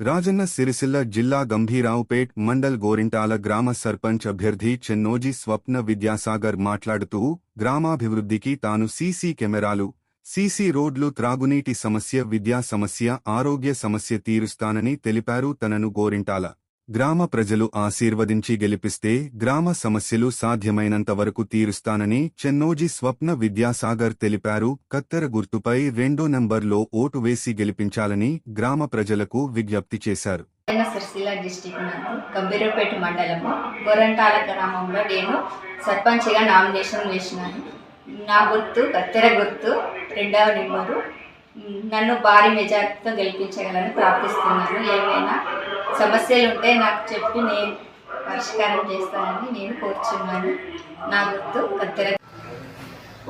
రాజన్న సిరిసిల్ల జిల్లా గంభీరావుపేట్ మండల్ గోరింటాల గ్రామ సర్పంచ్ అభ్యర్థి చెన్నోజీ స్వప్న విద్యాసాగర్ మాట్లాడుతూ గ్రామాభివృద్ధికి తాను సీసీ కెమెరాలు సీసీ రోడ్లు త్రాగునీటి సమస్య విద్యా సమస్య ఆరోగ్య సమస్య తీరుస్తానని తెలిపారు తనను గోరింటాల గ్రామ ప్రజలు ఆశీర్వదించి గెలిపిస్తే గ్రామ సమస్యలు సాధ్యమైనంత వరకు తీరుస్తానని చెన్నోజీ స్వప్న విద్యాసాగర్ తెలిపారు. కత్తెర గుర్తుపై రెండో నంబర్లో ఓటు వేసి గెలిపించాలని గ్రామ ప్రజలకు విజ్ఞప్తి చేశారు. ఆయన సిరిసిల్ల డిస్టిక్ నందు గంభీరపేట మండలము గొరంటాల గ్రామంలో నేను సర్పంచ్గా నామినేషన్ వేసినాను. నా గుర్తు కత్తెర గుర్తు రెండవ నెంబరు నన్ను భారీ మెజార్టీతో గెలిపించగలని ప్రార్థిస్తున్నాను. ఏమైనా సమస్యలు ఉంటే నాకు చెప్పి నేను పరిష్కారం చేస్తానని నేను కోరుచున్నాను. నా గుర్తు కత్తెర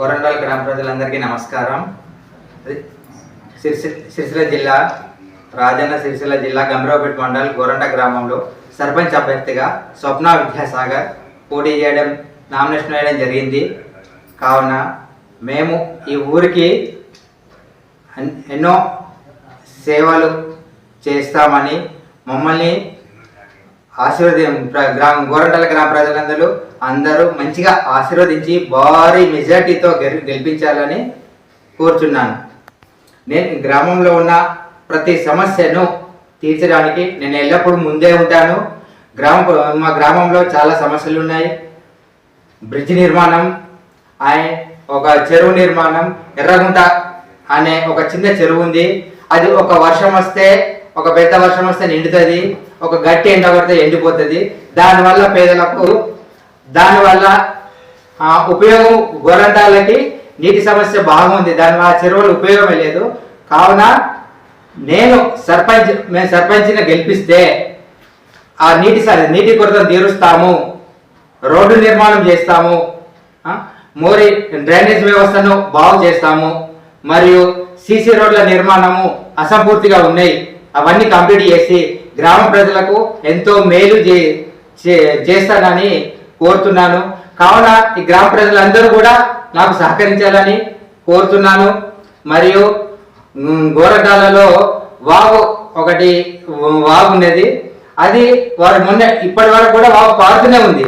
వరంగల్ గ్రామ ప్రజలందరికీ నమస్కారం. సిరిసి సిరిసిల్ల జిల్లా రాజన్న సిరిసిల్ల జిల్లా గంభీరావుపేట మండల్ గోరండ గ్రామంలో సర్పంచ్ అభ్యర్థిగా స్వప్న విద్యాసాగర్ పోటీ చేయడం నామినేషన్ వేయడం జరిగింది. కావున మేము ఈ ఊరికి ఎన్నో సేవలు చేస్తామని మమ్మల్ని ఆశీర్వదించ గ్రామ గోరంటల గ్రామ ప్రజలందరూ అందరూ మంచిగా ఆశీర్వదించి భారీ మెజార్టీతో గెలిపించాలని కోరుచున్నాను. నేను గ్రామంలో ఉన్న ప్రతి సమస్యను తీర్చడానికి నేను ఎల్లప్పుడూ ముందే ఉంటాను. గ్రామ మా గ్రామంలో చాలా సమస్యలు ఉన్నాయి బ్రిడ్జ్ నిర్మాణం ఆయన ఒక చెరువు నిర్మాణం ఎర్రగుంట అనే ఒక చిన్న చెరువు ఉంది. అది ఒక వర్షం వస్తే ఒక పెద్ద వర్షం వస్తే నిండుతుంది. ఒక గట్టి ఎండ పడితే ఎండిపోతుంది. దానివల్ల పేదలకు దానివల్ల ఉపయోగం గొరంటాలకి నీటి సమస్య బాగుంది దానివల్ల ఆ చెరువులు ఉపయోగమే లేదు. కావున నేను సర్పంచ్ మేము సర్పంచ్ని గెలిపిస్తే ఆ నీటి స- నీటి కొరత తీరుస్తాము. రోడ్డు నిర్మాణం చేస్తాము. మోరి డ్రైనేజ్ వ్యవస్థను బాగు చేస్తాము. మరియు సీసీ రోడ్ల నిర్మాణము అసంపూర్తిగా ఉన్నాయి. అవన్నీ కంప్లీట్ చేసి గ్రామ ప్రజలకు ఎంతో మేలు చే- చే- చేస్తానని కోరుతున్నాను. కావున ఈ గ్రామ ప్రజలందరూ కూడా నాకు సహకరించాలని కోరుతున్నాను. మరియు గోరగాలలో వాగు ఒకటి వాగు ఉన్నది. అది వారు మొన్న ఇప్పటి వరకు కూడా వాగు పారుతూనే ఉంది.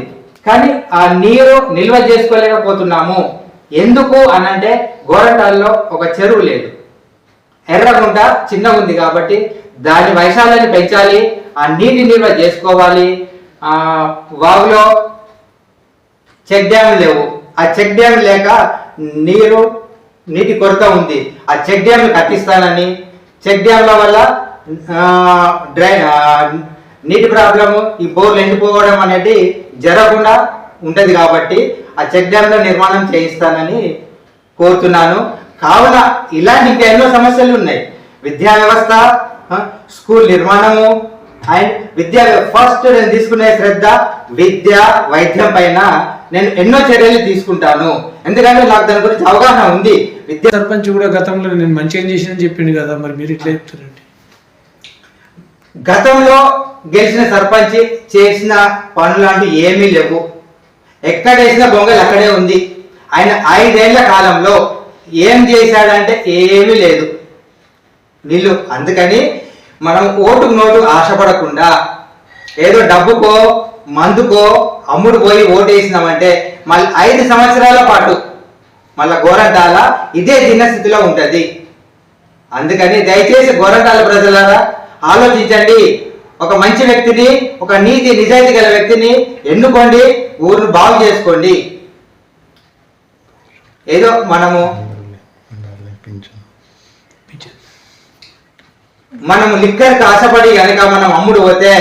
కానీ ఆ నీరు నిల్వ చేసుకోలేకపోతున్నాము. ఎందుకు అనంటే గోరంటాల్లో ఒక చెరువు లేదు. ఎర్రగుంట చిన్నగా ఉంది కాబట్టి దాని వైశాల్యాన్ని పెంచాలి ఆ నీటి నిల్వ చేసుకోవాలి. ఆ వాగులో చెక్ డ్యామ్ లేవు. ఆ చెక్ డ్యామ్ లేక నీరు నీటి కొరత ఉంది. ఆ చెక్ డ్యామ్ కట్టిస్తానని చెక్ డ్యామ్ల వల్ల డ్రై నీటి ప్రాబ్లము ఈ బోర్లు ఎండిపోవడం అనేది జరగకుండా ఉంటుంది కాబట్టి ఆ చెక్ డ్యామ్ల నిర్మాణం చేయిస్తానని కోరుతున్నాను. కావున ఇలాంటి ఇంకా ఎన్నో సమస్యలు ఉన్నాయి. విద్యా వ్యవస్థ స్కూల్ నిర్మాణము అండ్ విద్యా ఫస్ట్ నేను తీసుకునే శ్రద్ధ విద్య వైద్యం పైన నేను ఎన్నో చర్యలు తీసుకుంటాను. ఎందుకంటే నాకు దాని గురించి అవగాహన ఉంది. విద్య సర్పంచ్ కూడా గతంలో నేను మంచిగా చేసిన చెప్పిండు కదా మరి మీరు ఇట్లా చెప్తారండి గతంలో గెలిచిన సర్పంచ్ చేసిన పనులు ఏమీ లేవు. ఎక్కడ వేసిన బొంగలు అక్కడే ఉంది. ఆయన ఐదేళ్ళ కాలంలో ఏం చేశాడంటే ఏమీ లేదు. నీళ్ళు అందుకని మనం ఓటుకు నోటు ఆశపడకుండా ఏదో డబ్బుకో మందుకో అమ్ముడు పోయి ఓటు వేసినామంటే మళ్ళీ ఐదు సంవత్సరాల పాటు మళ్ళా గోరంటాల ఇదే దినస్థితిలో ఉంటుంది. అందుకని దయచేసి గోరంటాల ప్రజలారా ఆలోచించండి. ఒక మంచి వ్యక్తిని ఒక నీతి నిజాయితీ గల వ్యక్తిని ఎన్నుకోండి. ఊరు బాగు చేసుకోండి. ఏదో మనము మనం లిక్కర్కి ఆశపడి కనుక మనం అమ్ముడు పోతే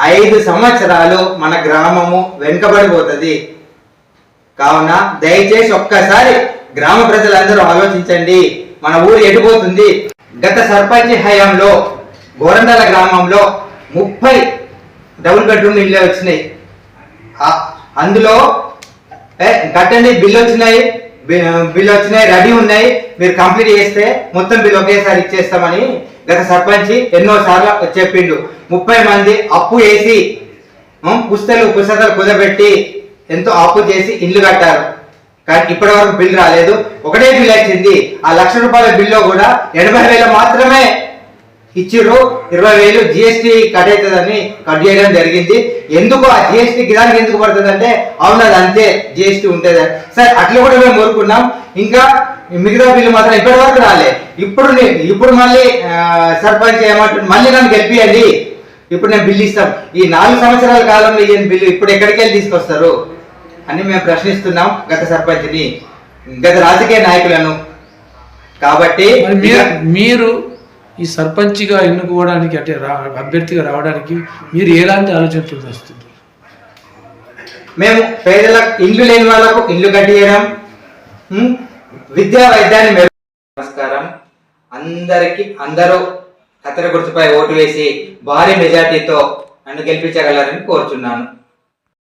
ఐదు సంవత్సరాలు మన గ్రామము వెనుకబడిపోతుంది. కావున దయచేసి ఒక్కసారి గ్రామ ప్రజలందరూ ఆలోచించండి. మన ఊరు ఎటుపోతుంది? గత సర్పంచ్ హయాంలో గోరందల గ్రామంలో ముప్పై డబుల్ బెడ్రూమ్ ఇళ్ళే వచ్చినాయి. అందులో ఏ, కట్టండి బిల్లు వచ్చినాయి బిల్లు వచ్చినాయి రెడీ ఉన్నాయి మీరు కంప్లీట్ చేస్తే మొత్తం బిల్లు ఒకేసారి ఇచ్చేస్తామని గత సర్పంచ్ ఎన్నో సార్లు చెప్పిండు. ముప్పై మంది అప్పు వేసి పుస్తలు పుస్తకాలు కుదబెట్టి ఎంతో అప్పు చేసి ఇల్లు కట్టారు. కానీ ఇప్పటి వరకు బిల్ రాలేదు. ఒకటే బిల్ వచ్చింది. ఆ లక్ష రూపాయల బిల్లో కూడా ఎనభై వేలు మాత్రమే ఇచ్చిర్రు. ఇరవై వేలు జిఎస్టీ కట్ అవుతుందని కట్ చేయడం జరిగింది. ఎందుకు? ఆ జిఎస్టీ గిరానికి ఎందుకు పడుతుంది అంటే అవును అది అంతే జిఎస్టీ ఉంటుంది సరే అట్లా కూడా మేము కోరుకున్నాం. ఇంకా మిగతా బిల్లు మాత్రం ఇప్పటి వరకు రాలే. ఇప్పుడు ఇప్పుడు మళ్ళీ సర్పంచ్ ఏమంటుంది మళ్ళీ నన్ను గెలిపియండి. ఇప్పుడు నేను బిల్లు ఇస్తాం. ఈ నాలుగు సంవత్సరాల కాలంలో ఈయన బిల్లు ఇప్పుడు ఎక్కడికి వెళ్ళి తీసుకొస్తారు? అని మేము ప్రశ్నిస్తున్నాం గత సర్పంచ్ని గత రాజకీయ నాయకులను. కాబట్టి మీరు ఈ సర్పంచ్గా ఎన్నుకోవడానికి అంటే రా అభ్యర్థిగా రావడానికి మీరు ఎలాంటి ఆలోచనలు వస్తుంది మేము పేదలకు ఇల్లు లేని వాళ్ళకు ఇల్లు కట్టియడం విద్యా వైద్యాన్ని నమస్కారం. అందరికీ అందరూ కత్తెర గుర్తుపై ఓటు వేసి భారీ మెజార్టీతో నన్ను గెలిపించగలరని కోరుచున్నాను.